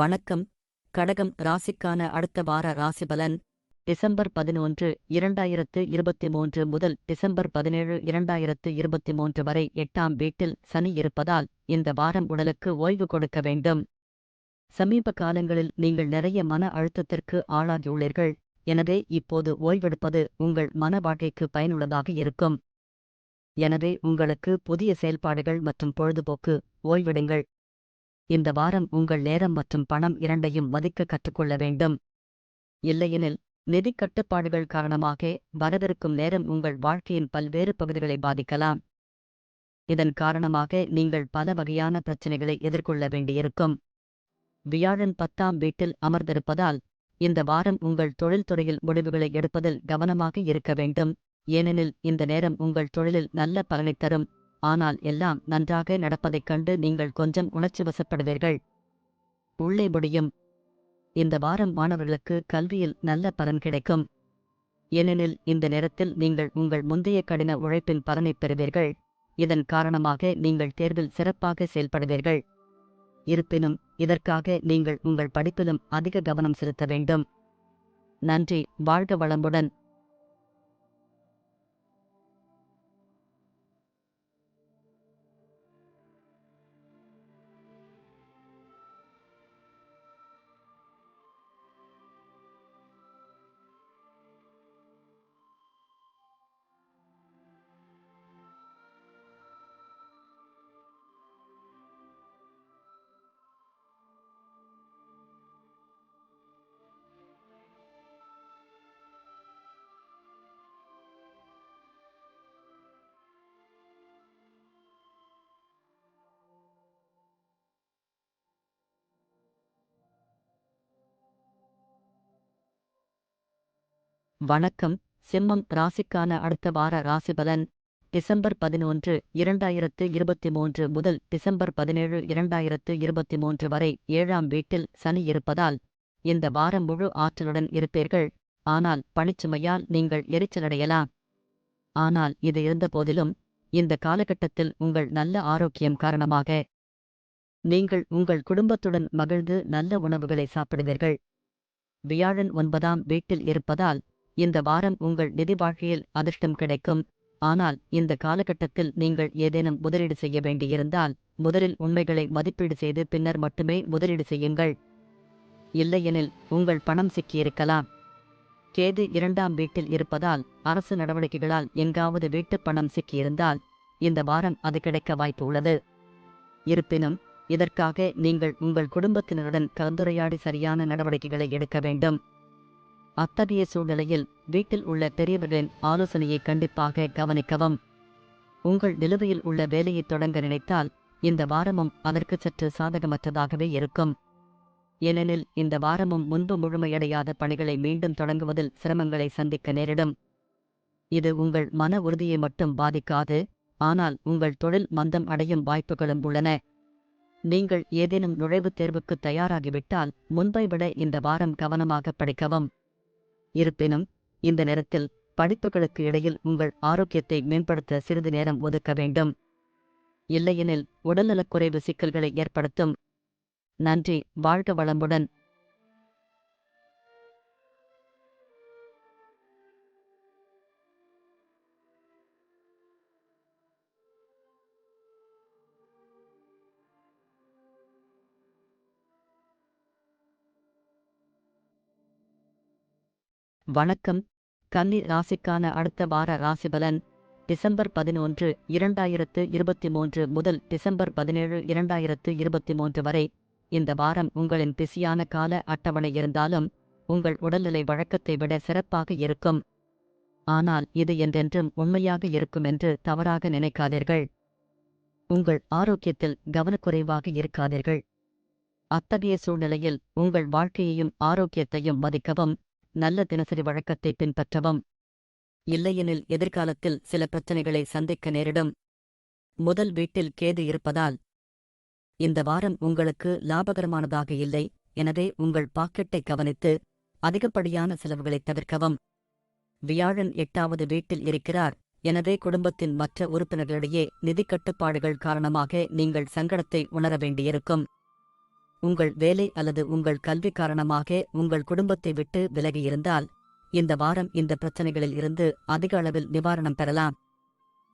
வணக்கம். கடகம் ராசிக்கான அடுத்த வார ராசிபலன் டிசம்பர் பதினொன்று இரண்டாயிரத்து இருபத்தி மூன்று முதல் டிசம்பர் பதினேழு இரண்டாயிரத்து இருபத்தி மூன்று வரை எட்டாம் வீட்டில் சனி இருப்பதால் இந்த வாரம் உடலுக்கு ஓய்வு கொடுக்க வேண்டும். சமீப காலங்களில் நீங்கள் நிறைய மன அழுத்தத்திற்கு ஆளாகியுள்ளீர்கள். எனவே இப்போது ஓய்வெடுப்பது உங்கள் மன வாழ்க்கைக்கு பயனுள்ளதாக இருக்கும். எனவே உங்களுக்கு புதிய செயல்பாடுகள் மற்றும் பொழுதுபோக்கு ஓய்வெடுங்கள். இந்த வாரம் உங்கள் நேரம் மற்றும் பணம் இரண்டையும் மதிக்க கற்றுக்கொள்ள வேண்டும். இல்லையெனில் நிதிக் கட்டுப்பாடுகள் காரணமாக வரவிருக்கும் நேரம் உங்கள் வாழ்க்கையின் பல்வேறு பகுதிகளை பாதிக்கலாம். இதன் காரணமாக நீங்கள் பல வகையான பிரச்சனைகளை எதிர்கொள்ள வேண்டியிருக்கும். வியாழன் பத்தாம் வீட்டில் அமர்ந்திருப்பதால் இந்த வாரம் உங்கள் தொழில்துறையில் முடிவுகளை எடுப்பதில் கவனமாக இருக்க வேண்டும். ஏனெனில் இந்த நேரம் உங்கள் தொழிலில் நல்ல பலனை தரும். ஆனால் எல்லாம் நன்றாக நடப்பதைக் கண்டு நீங்கள் கொஞ்சம் உணர்ச்சி வசப்படுவீர்கள். உள்ளே முடியும். இந்த வாரம் மாணவர்களுக்கு கல்வியில் நல்ல பலன் கிடைக்கும். ஏனெனில் இந்த நேரத்தில் நீங்கள் உங்கள் முந்தைய கடின உழைப்பின் பலனை பெறுவீர்கள். இதன் காரணமாக நீங்கள் தேர்வில் சிறப்பாக செயல்படுவீர்கள். இருப்பினும் இதற்காக நீங்கள் உங்கள் படிப்பிலும் அதிக கவனம் செலுத்த வேண்டும். நன்றி வாழ்க வளமுடன். வணக்கம். சிம்மம் ராசிக்கான அடுத்த வார ராசிபலன் டிசம்பர் பதினொன்று இரண்டாயிரத்து இருபத்தி மூன்று முதல் டிசம்பர் பதினேழு இரண்டாயிரத்து இருபத்தி மூன்று வரை ஏழாம் வீட்டில் சனி இருப்பதால் இந்த வாரம் முழு ஆற்றலுடன் இருப்பீர்கள். ஆனால் பணிச்சுமையால் நீங்கள் எரிச்சலடையலாம் ஆனால் இது இருந்தபோதிலும் இந்த காலகட்டத்தில் உங்கள் நல்ல ஆரோக்கியம் காரணமாக நீங்கள் உங்கள் குடும்பத்துடன் மகிழ்ந்து நல்ல உணவுகளை சாப்பிடுவீர்கள். வியாழன் ஒன்பதாம் வீட்டில் இருப்பதால் இந்த வாரம் உங்கள் நிதி வாழ்க்கையில் அதிர்ஷ்டம் கிடைக்கும். ஆனால் இந்த காலகட்டத்தில் நீங்கள் ஏதேனும் முதலீடு செய்ய வேண்டியிருந்தால் முதலில் உண்மைகளை மதிப்பீடு செய்து பின்னர் மட்டுமே முதலீடு செய்யுங்கள். இல்லையெனில் உங்கள் பணம் சிக்கியிருக்கலாம். கேது இரண்டாம் வீட்டில் இருப்பதால் அரசு நடவடிக்கைகளால் எங்காவது வீட்டு பணம் சிக்கியிருந்தால் இந்த வாரம் அது கிடைக்க வாய்ப்பு உள்ளது. இருப்பினும் இதற்காக நீங்கள் உங்கள் குடும்பத்தினருடன் கலந்துரையாடி சரியான நடவடிக்கைகளை எடுக்க வேண்டும். அத்தகைய சூழ்நிலையில் வீட்டில் உள்ள பெரியவர்களின் ஆலோசனையை கண்டிப்பாக கவனிக்கவும். உங்கள் நிலுவையில் உள்ள வேலையை தொடங்க நினைத்தால் இந்த வாரமும் அதற்கு சற்று சாதகமற்றதாகவே இருக்கும். ஏனெனில் இந்த வாரமும் முன்பு முழுமையடையாத பணிகளை மீண்டும் தொடங்குவதில் சிரமங்களை சந்திக்க நேரிடும். இது உங்கள் மன உறுதியை மட்டும் பாதிக்காது ஆனால் உங்கள் தொழில் மந்தம் அடையும் வாய்ப்புகளும் உள்ளன. நீங்கள் ஏதேனும் நுழைவுத் தேர்வுக்கு தயாராகிவிட்டால் முன்பை விட இந்த வாரம் கவனமாக படிக்கவும். இருப்பினும் இந்த நேரத்தில் படிப்புகளுக்கு இடையில் உங்கள் ஆரோக்கியத்தை மேம்படுத்த சிறிது நேரம் ஒதுக்க வேண்டும். இல்லையெனில் உடல்நலக்குறைவு சிக்கல்களை ஏற்படுத்தும். நன்றி வாழ்க வளமுடன். வணக்கம். கன்னி ராசிக்கான அடுத்த வார ராசிபலன் டிசம்பர் பதினொன்று இரண்டாயிரத்து இருபத்தி மூன்று முதல் டிசம்பர் பதினேழு இரண்டாயிரத்து இருபத்தி மூன்று வரை. இந்த வாரம் உங்களின் பிஸியான கால அட்டவணை இருந்தாலும் உங்கள் உடல்நிலை வழக்கத்தை விட சிறப்பாக இருக்கும். ஆனால் இது என்றென்றும் உண்மையாக இருக்கும் என்று தவறாக நினைக்காதீர்கள். உங்கள் ஆரோக்கியத்தில் கவனக்குறைவாக இருக்காதீர்கள். அத்தகைய சூழ்நிலையில் உங்கள் வாழ்க்கையையும் ஆரோக்கியத்தையும் மதிக்கவும் நல்ல தினசரி வழக்கத்தை பின்பற்றவும். இல்லையெனில் எதிர்காலத்தில் சில பிரச்சனைகளை சந்திக்க நேரிடும். முதல் வீட்டில் கேது இருப்பதால். இந்த வாரம் உங்களுக்கு லாபகரமானதாக இல்லை எனவே உங்கள் பாக்கெட்டை கவனித்து அதிகப்படியான செலவுகளை தவிர்க்கவும். வியாழன் எட்டாவது வீட்டில் இருக்கிறார் எனவே குடும்பத்தின் மற்ற உறுப்பினர்களிடையே நிதிக் கட்டுப்பாடுகள் காரணமாக நீங்கள் சங்கடத்தை உணர வேண்டியிருக்கும். உங்கள் வேலை அல்லது உங்கள் கல்வி காரணமாக உங்கள் குடும்பத்தை விட்டு விலகியிருந்தால் இந்த வாரம் இந்த பிரச்சனைகளில் இருந்து அதிக அளவில் நிவாரணம் பெறலாம்.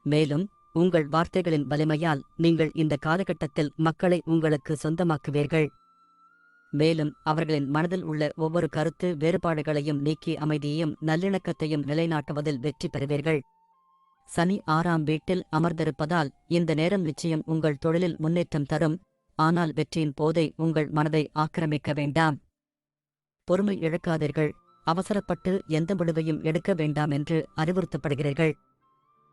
மேலும் உங்கள் வார்த்தைகளின் வலிமையால் நீங்கள் இந்த காலகட்டத்தில் மக்களை உங்களுக்கு சொந்தமாக்குவீர்கள். மேலும் அவர்களின் மனதில் உள்ள ஒவ்வொரு கருத்து வேறுபாடுகளையும் நீக்கி அமைதியையும் நல்லிணக்கத்தையும் நிலைநாட்டுவதில் வெற்றி பெறுவீர்கள். சனி ஆறாம் வீட்டில் அமர்ந்திருப்பதால் இந்த நேரம் நிச்சயம் உங்கள் தொழிலில் முன்னேற்றம் தரும். ஆனால் வெற்றியின் போதை உங்கள் மனதை ஆக்கிரமிக்க வேண்டாம். பொறுமை இழக்காதீர்கள். அவசரப்பட்டு எந்த முடிவையும் எடுக்க வேண்டாம் என்று அறிவுறுத்தப்படுகிறீர்கள்.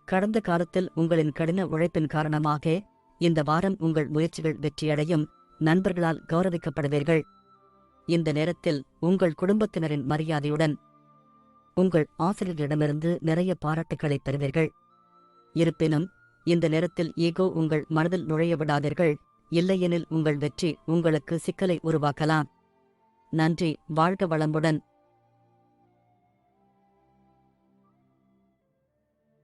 கடந்த காலத்தில் உங்களின் கடின உழைப்பின் காரணமாக இந்த வாரம் உங்கள் முயற்சிகள் வெற்றியடையும். நண்பர்களால் கௌரவிக்கப்படுவீர்கள். இந்த நேரத்தில் உங்கள் குடும்பத்தினரின் மரியாதையுடன் உங்கள் ஆசிரியரிடமிருந்து நிறைய பாராட்டுகளை பெறுவீர்கள். இருப்பினும் இந்த நேரத்தில் ஈகோ உங்கள் மனதில் நுழைய விடாதீர்கள். இல்லையெனில் உங்கள் வெற்றி உங்களுக்கு சிக்கலை உருவாக்கலாம். நன்றி வாழ்க வளமுடன்.